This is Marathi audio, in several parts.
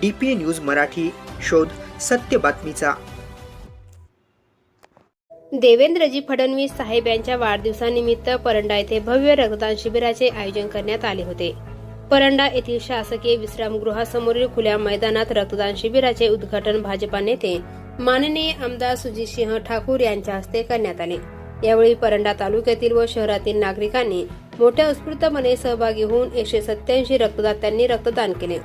D P A news Marathi शोध सत्य बातमीचा. देवेंद्रजी फडणवीस साहेब यांच्या वाढदिवसानिमित्त परंडा येथे भव्य रक्तदान शिबिराचे आयोजन करण्यात आले होते. परंडा येथील शासकीय विश्रामगृहासमोरील खुल्या मैदानात रक्तदान शिबिराचे उद्घाटन भाजपा नेते माननीय आमदार सुजितसिंह ठाकूर यांच्या हस्ते करण्यात आले. यावेळी परंडा तालुक्यातील व शहरातील नागरिकांनी मोठ्या उत्स्फूर्तपणे सहभागी होऊन एकशे सत्याऐंशी रक्तदात्यांनी रक्तदान केले.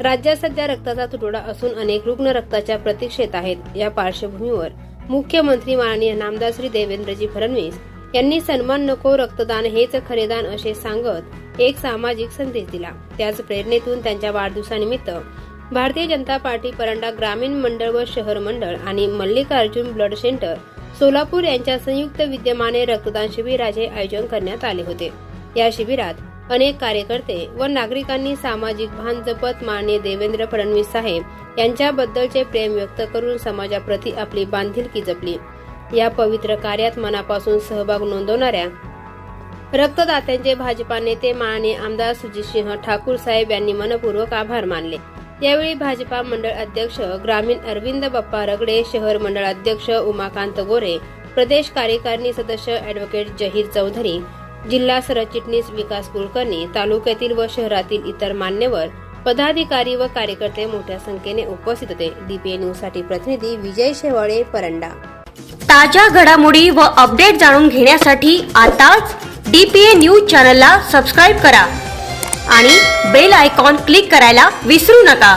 राज्यात सध्या रक्ताचा तुटवडा असून अनेक रुग्ण रक्ताच्या प्रतीक्षेत आहेत. या पार्श्वभूमीवर मुख्यमंत्री माननीय नामदार श्री देवेंद्रजी फडणवीस यांनी सन्मान नको रक्तदान हेच खरेदान असे सांगत एक सामाजिक संदेश दिला. त्याच प्रेरणेतून त्यांच्या वाढदिवसानिमित्त भारतीय जनता पार्टी परंडा ग्रामीण मंडळ व शहर मंडळ आणि मल्लिकार्जुन ब्लड सेंटर सोलापूर यांच्या संयुक्त विद्यमाने रक्तदान शिबिराचे आयोजन करण्यात आले होते. या शिबिरात अनेक कार्यकर्ते व नागरिकांनी सामाजिक भान जपत माननीय देवेंद्र फडणवीस साहेब यांच्याबद्दलचे प्रेम व्यक्त करून समाजाप्रती आपली बांधिलकी जपली. या पवित्र कार्यात मनापासून सहभाग नोंदवणाऱ्या रक्तदात्यांचे भाजपा नेते माने आमदार सुजितसिंह ठाकूर साहेब यांनी मनपूर्वक आभार मानले. यावेळी भाजपा मंडळ अध्यक्ष ग्रामीण अरविंद बाप्पा रगडे शहर मंडळ अध्यक्ष उमाकांत गोरे प्रदेश कार्यकारिणी सदस्य अॅडव्होकेट जहीर चौधरी जिल्हा सरचिटणीस विकास कुलकर्णी तालुक्यातील व शहरातील इतर मान्यवर पदाधिकारी व कार्यकर्ते मोठ्या संख्येने उपस्थित होते. डीपीए न्यूजसाठी प्रतिनिधी विजय शेवाळे परंडा. ताज्या घडामोडी व अपडेट जाणून घेण्यासाठी आताच डीपीए न्यूज चॅनलला सबस्क्राईब करा आणि बेल आयकॉन क्लिक करायला विसरू नका.